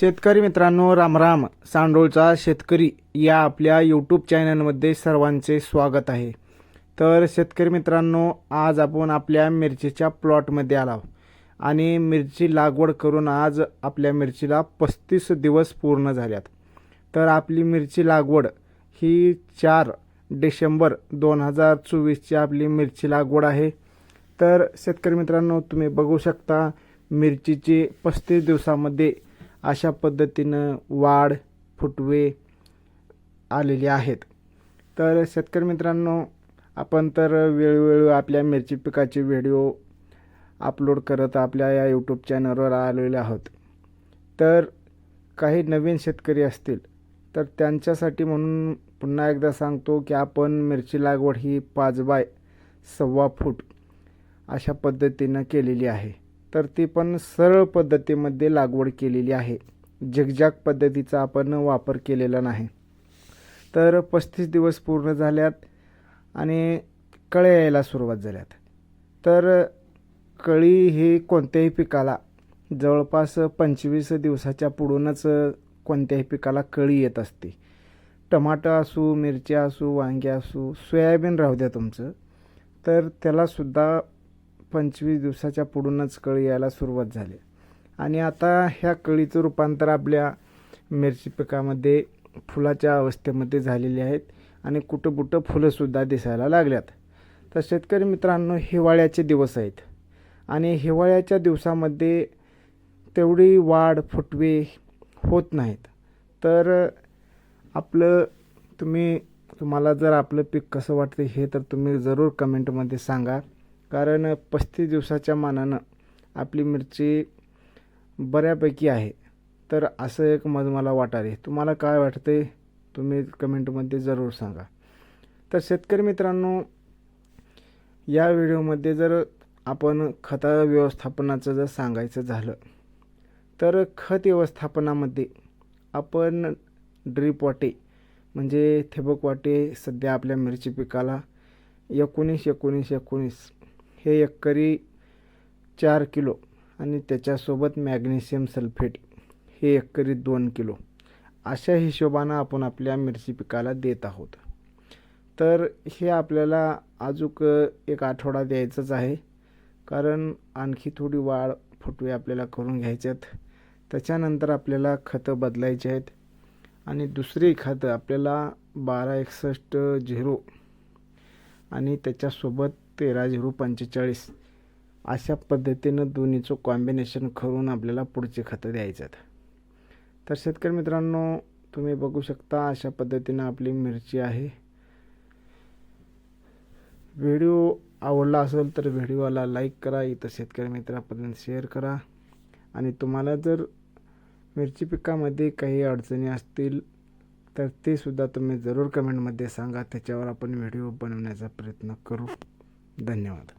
शेतकरी मित्रांनो रामराम सांडोळचा शेतकरी या आपल्या यूट्यूब चॅनलमध्ये सर्वांचे स्वागत आहे. तर शेतकरी मित्रांनो आज आपण आपल्या मिरचीच्या प्लॉटमध्ये आलो आणि मिरची लागवड करून आज आपल्या मिरचीला पस्तीस दिवस पूर्ण झाल्यात. तर आपली मिरची लागवड ही चार डिसेंबर दोन हजार चोवीसची आपली मिरची लागवड आहे. तर शेतकरी मित्रांनो तुम्ही बघू शकता मिरचीची पस्तीस दिवसामध्ये अशा पद्धतीनं वाढ फुटवे आलेले आहेत. तर शेतकरी मित्रांनो आपण तर वेळोवेळी आपल्या मिरची पिकाचे व्हिडिओ अपलोड करत आपल्या या यूट्यूब चॅनलवर आलेले आहोत. तर काही नवीन शेतकरी असतील तर त्यांच्यासाठी म्हणून पुन्हा एकदा सांगतो की आपण मिरची लागवड ही पाच बाय सव्वा फूट अशा पद्धतीनं केलेली आहे. तर ती पण सरळ पद्धतीमध्ये लागवड केलेली आहे. झगझाग पद्धतीचा आपण वापर केलेला नाही. तर पस्तीस दिवस पूर्ण झाल्यात आणि कळे यायला सुरुवात झाल्यात. तर कळी ही कोणत्याही पिकाला जवळपास पंचवीस दिवसाच्या पुढूनच कोणत्याही पिकाला कळी येत असते. टमाटर असू मिरची असू वांगे असू सोयाबीन राहू द्या तुमचं. तर त्यालासुद्धा पंचवीस दिवसाच्या पुढूनच कळी यायला सुरुवात झाली. आणि आता ह्या कळीचं रूपांतर आपल्या मिरची पिकामध्ये फुलाच्या अवस्थेमध्ये झालेली आहेत आणि कुठं कुठं फुलंसुद्धा दिसायला लागल्यात. तर शेतकरी मित्रांनो हिवाळ्याचे दिवस आहेत. आणि हिवाळ्याच्या दिवसामध्ये तेवढी वाढ फुटवे होत नाहीत. तर आपलं तुम्ही तुम्हाला जर आपलं पीक कसं वाटतं हे तर तुम्ही जरूर कमेंटमध्ये सांगा. कारण पस्तीस दिवसाच्या मानानं आपली मिरची बऱ्यापैकी आहे. तर असं एक मत मला वाटाले. तुम्हाला काय वाटते तुम्ही कमेंटमध्ये जरूर सांगा. तर शेतकरी मित्रांनो या व्हिडिओमध्ये जर आपण खता व्यवस्थापनाचं जर सांगायचं झालं तर खत व्यवस्थापनामध्ये आपण ड्रीप वाटे म्हणजे ठिबक वाटे सध्या आपल्या मिरची पिकाला एकोणीस एकोणीस एकोणीस हे एकरी चार किलो आणि त्याच्यासोबत मॅग्नेशियम सल्फेट हे एकरी दोन किलो. अशा हिशोबानं आपण आपल्या मिरची पिकाला देत आहोत. तर हे आपल्याला अजूक एक आठवडा द्यायचंच आहे. कारण आणखी थोडी वाढ फुटवे आपल्याला करून घ्यायच्यात त्याच्यानंतर आपल्याला खतं बदलायची आहेत. आणि दुसरी खतं आपल्याला बारा एकसष्ट झिरो आणि त्याच्यासोबत तेरा झिरो पंचेचाळीस. अशा पद्धतीनं दोन्हीचं कॉम्बिनेशन करून आपल्याला पुढचे खतं द्यायचं आहेत तर शेतकरी मित्रांनो तुम्ही बघू शकता अशा पद्धतीनं आपली मिरची आहे. व्हिडिओ आवडला असेल तर व्हिडिओला लाईक करा इथं शेतकरी मित्रापर्यंत शेअर करा. आणि तुम्हाला जर मिरची पिकामध्ये काही अडचणी असतील तर ते सुद्धा तुम्ही जरूर कमेंटमध्ये सांगा. त्याच्यावर आपण व्हिडिओ बनवण्याचा प्रयत्न करू. धन्यवाद.